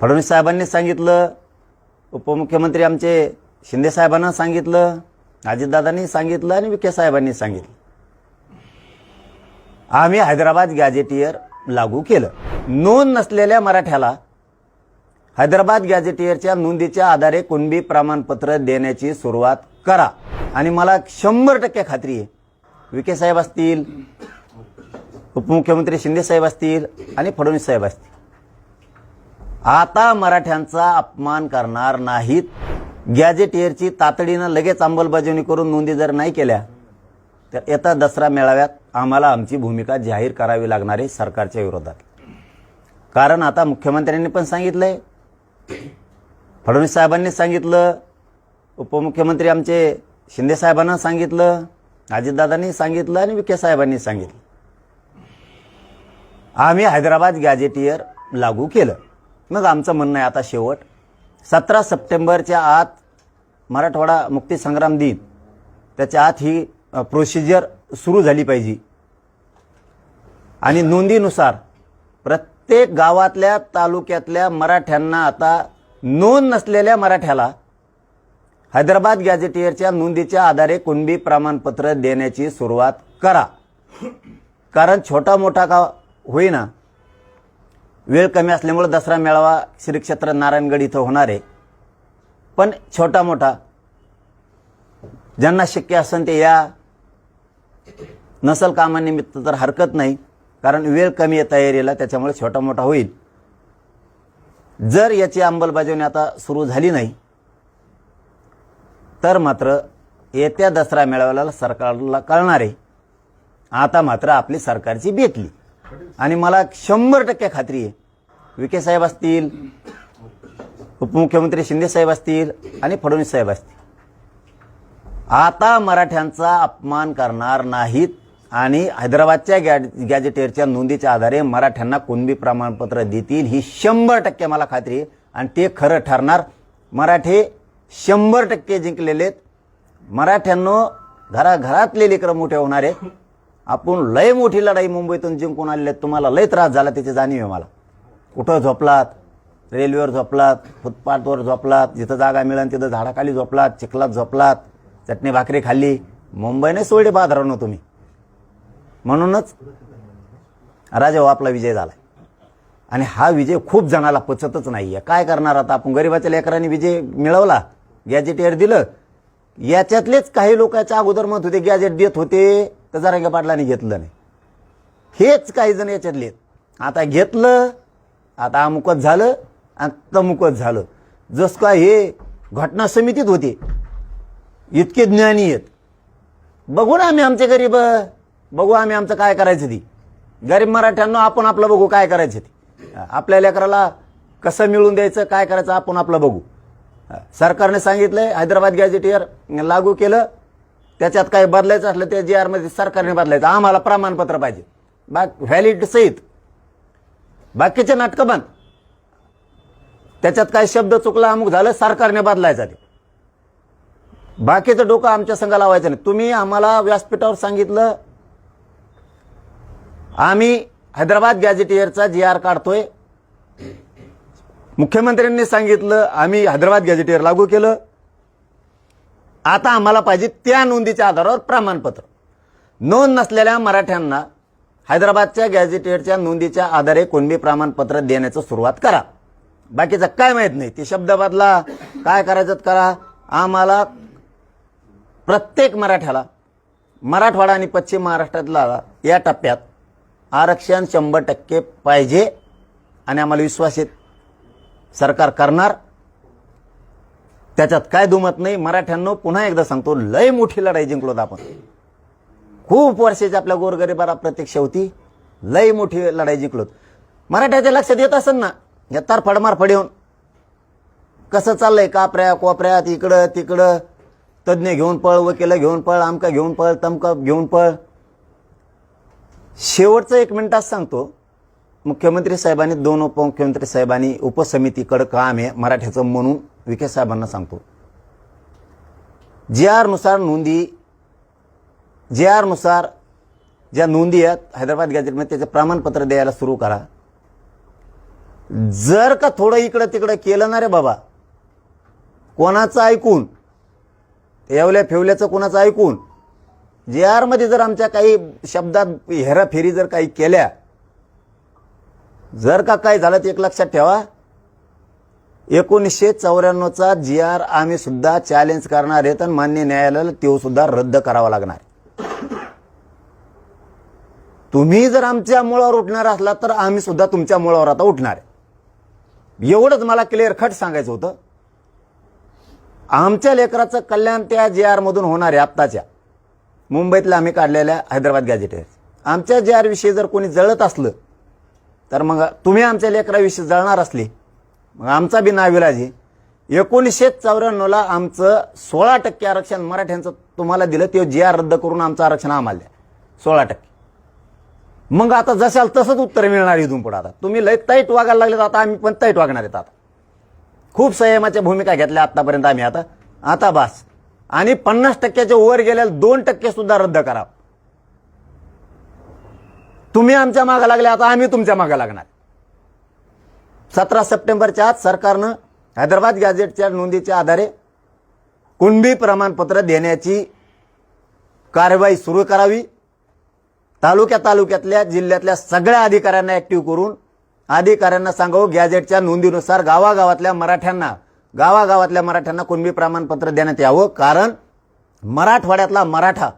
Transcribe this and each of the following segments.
फडणवीस साहेबांनी सांगितलं उपमुख्यमंत्री आमचे शिंदे साहेबांना सांगितलं अजितदादांनी सांगितलं आणि विखे साहेबांनी सांगितलं. आम्ही हैदराबाद गॅजेटियर लागू केलं. नोंद नसलेल्या मराठ्याला हैदराबाद गॅजेटियरच्या नोंदीच्या आधारे कुणबी प्रमाणपत्र देण्याची सुरुवात करा. आणि मला शंभर टक्के खात्री आहे विखे साहेब असतील उपमुख्यमंत्री शिंदे साहेब असतील आणि फडणवीस साहेब असतील. आता मराठ्यांचा अपमान करणार नाहीत. गॅजेटियरची तातडीनं लगेच अंमलबजावणी करून नोंदी जर नाही केल्या तर येत्या दसरा मेळाव्यात आम्हाला आमची भूमिका जाहीर करावी लागणार आहे सरकारच्या विरोधात. कारण आता मुख्यमंत्र्यांनी पण सांगितलंय. फडणवीस साहेबांनी सांगितलं. उपमुख्यमंत्री आमचे शिंदे साहेबांना सांगितलं. अजितदादांनी सांगितलं आणि विखे साहेबांनी सांगितलं. आम्ही हैदराबाद गॅजेटियर लागू केलं. मग आमचं म्हणणं आहे आता शेवट. सतरा सप्टेंबरच्या आत मराठवाडा मुक्ती संग्राम दिन. त्याच्या आत ही प्रोसिजर सुरू झाली पाहिजे. आणि नोंदीनुसार प्रत्येक गावातल्या तालुक्यातल्या मराठ्यांना आता नोंद नसलेल्या मराठ्याला हैदराबाद गॅझेटियरच्या नोंदीच्या आधारे कुणबी प्रमाणपत्र देण्याची सुरुवात करा. कारण छोटा मोठा का होईना वेळ कमी असल्यामुळे दसरा मेळावा श्री क्षेत्र नारायणगड इथं होणार आहे. पण छोटा मोठा ज्यांना शक्य असेल ते या नसल कामानिमित्त तर हरकत नाही कारण वेळ कमी आहे तयारीला त्याच्यामुळे छोटा मोठा होईल. जर याची अंमलबजावणी आता सुरू झाली नाही तर मात्र येत्या दसरा मेळाव्याला सरकारला कळणार आहे. आता मात्र आपली सरकारची बेतली. आणि मला शंभर टक्के खात्री आहे. विखे साहेब असतील उपमुख्यमंत्री शिंदे साहेब असतील आणि फडणवीस साहेब असतील. आता मराठ्यांचा अपमान करणार नाहीत आणि हैदराबादच्या गॅ गॅजेटेरच्या नोंदीच्या आधारे मराठ्यांना कुणबी प्रमाणपत्र देतील ही शंभर टक्के मला खात्री आहे. आणि ते खरं ठरणार. मराठे शंभर टक्के जिंकलेले आहेत मराठ्यांनो घराघरातले लेकरं मोठे होणार आहेत. आपण लय मोठी लढाई मुंबईतून जिंकून आलेले आहेत. तुम्हाला लय त्रास झाला त्याची जाणीव आहे मला. कुठं झोपलात? रेल्वेवर झोपलात? फुटपाथवर झोपलात? जिथं जागा मिळेल तिथं झाडाखाली झोपलात? चिखलात झोपलात? चटणी भाकरी खाल्ली? मुंबईने सोडे बाजारानं तुम्ही. म्हणूनच राजा आपला विजय झालाय. आणि हा विजय खूप जणाला पचतच नाही आहे काय करणार आता? आपण गरीबाच्या लेकरांनी विजय मिळवला गॅजेट एअर दिलं. याच्यातलेच काही लोकांच्या अगोदर मत होते गॅजेट देत होते. तर जरांगे पाटलांनी घेतलं नाही. हेच काही जण याच्यातले आहेत. आता घेतलं आता अमुकच झालं आणि तमुकच झालं. जस का हे घटना समितीत होते. इतके ज्ञानी आहेत. बघू ना आम्ही आमचे गरीब बघू आम्ही आमचं काय करायचं ती. गरीब मराठ्यांना आपण आपलं बघू काय करायचं ती. आपल्या लेकराला कसं मिळून द्यायचं काय करायचं आपण आपलं बघू. सरकारने सांगितलंय हैदराबाद गॅजेटियर लागू केलं त्याच्यात काही बदलायचं असलं त्या जी आरमध्ये सरकारने बदलायचं. आम्हाला प्रमाणपत्र पाहिजे. बाक व्हॅलिड सहित. बाकीचे नाटकं बंद. त्याच्यात काही शब्द चुकला अमुक झालं सरकारने बदलायचा ते बाकीचं डोकं आमच्या संघ लावायचं नाही. तुम्ही आम्हाला व्यासपीठावर सांगितलं. आम्ही हैदराबाद गॅझेटियरचा जी आर काढतोय. मुख्यमंत्र्यांनी सांगितलं आम्ही हैदराबाद गॅझेटियर लागू केलं. आता आम्हाला पाहिजे त्या नोंदीच्या आधारावर प्रमाणपत्र. नोंद नसलेल्या मराठ्यांना हैदराबादच्या गॅझेटेडच्या नोंदीच्या आधारे कोणबी प्रमाणपत्र देण्याचं सुरुवात करा. बाकीचं काय माहीत नाही. ते शब्द बदला. काय करायचं करा. आम्हाला प्रत्येक मराठ्याला मराठवाडा आणि पश्चिम महाराष्ट्रातला या टप्प्यात आरक्षण शंभर टक्के पाहिजे आणि आम्हाला विश्वास आहे. सरकार करणार. त्याच्यात काय दुमत नाही. मराठ्यांनो पुन्हा एकदा सांगतो लय मोठी लढाई जिंकलोत आपण. खूप वर्षाची आपल्या गोरगरिबाला प्रत्यक्ष होती. लय मोठी लढाई जिंकलोत मराठ्याच्या लक्षात येत असेल ना या तारफड मारफड येऊन. कसं चाललंय? कापऱ्या कोपऱ्यात इकडं तिकडं. तज्ज्ञ घेऊन पळ वकील घेऊन पळ आमका घेऊन पळ तमका घेऊन पळ. शेवटचं एक मिनिटात सांगतो मुख्यमंत्री साहेबांनी दोन उपमुख्यमंत्री साहेबांनी उपसमितीकडं काम आहे मराठ्याचं म्हणून. विखे साहेबांना सांगतो. जी आरनुसार नोंदी जे आरनुसार ज्या नोंदी आहेत हैदराबाद गॅजेटमध्ये त्याचे प्रमाणपत्र द्यायला सुरू करा. जर का थोडं इकडं तिकडं केलं ना रे बाबा कोणाचं ऐकून येवल्या फेवल्याचं कोणाचं ऐकून जे आरमध्ये जर आमच्या काही शब्दात हेराफेरी जर काही केल्या जर का काय झालं ते एक लक्षात ठेवा. एकोणीसशे चौऱ्याण्णवचा जी आर आम्ही सुद्धा चॅलेंज करणार आहे तर मान्य न्यायालयाला तो सुद्धा रद्द करावा लागणार तुम्ही जर आमच्या मुळावर उठणार असला तर आम्ही सुद्धा तुमच्या मुळावर आता उठणार आहे. एवढंच मला क्लिअर खट सांगायचं होतं. आमच्या लेकराचं कल्याण त्या जे आर मधून होणार आहे आत्ताच्या. मुंबईतल्या आम्ही काढलेल्या हैदराबाद गॅजेटेर आमच्या जे आर विषयी जर कोणी जळत असलं तर मग तुम्ही आमच्या लेकराविषयी जळणार असली. मग आमचा बी नाविलाजी एकोणीसशे चौऱ्याण्णवला आमचं सोळा टक्के आरक्षण मराठ्यांचं तुम्हाला दिलं ते जे आर रद्द करून आमचं आरक्षण आम्हाला द्या. सोळा टक्के. मग आता जशाल तसंच उत्तर मिळणार इथून पुढे आता. तुम्ही लय ताईट वागायला लागले आता आम्ही पण ताईट वागणार आहेत आता. खूप संयमाच्या भूमिका घेतल्या आतापर्यंत आम्ही आता. आता बास. आणि पन्नास टक्क्याच्या वर गेल्याला दोन टक्के सुद्धा रद्द करा तुम्ही आमच्या मागे लागले आता आम्ही तुमच्या मागे लागणार. सतरा सप्टेंबरच्या आत सरकारनं हैदराबाद गॅझेटच्या नोंदीच्या आधारे कुणबी प्रमाणपत्र देण्याची कारवाई सुरू करावी. तालुक्या तालुक्यातल्या जिल्ह्यातल्या सगळ्या अधिकाऱ्यांना ॲक्टिव्ह करून अधिकाऱ्यांना सांगावं गॅजेटच्या नोंदीनुसार गावागावातल्या मराठ्यांना गावागावातल्या मराठ्यांना कुणबी प्रमाणपत्र देण्यात यावं. कारण मराठवाड्यातला मराठा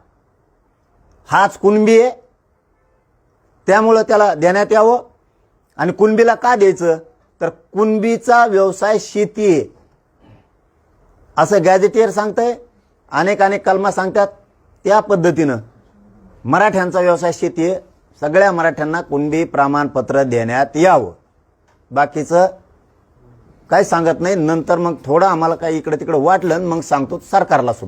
हाच कुणबी आहे त्यामुळं त्याला देण्यात यावं. आणि कुणबीला का द्यायचं? तर कुणबीचा व्यवसाय शेती आहे. असं गॅजेटियर सांगतंय अनेक अनेक कलमा सांगतात त्या पद्धतीनं मराठ्यांचा व्यवसाय शेती आहे. सगळ्या मराठ्यांना कुणबी प्रमाणपत्र देण्यात यावं. बाकीचं काही सांगत नाही. नंतर मग थोडं आम्हाला काही इकडे तिकडे वाटलं मग सांगतो सरकारला सुद्धा.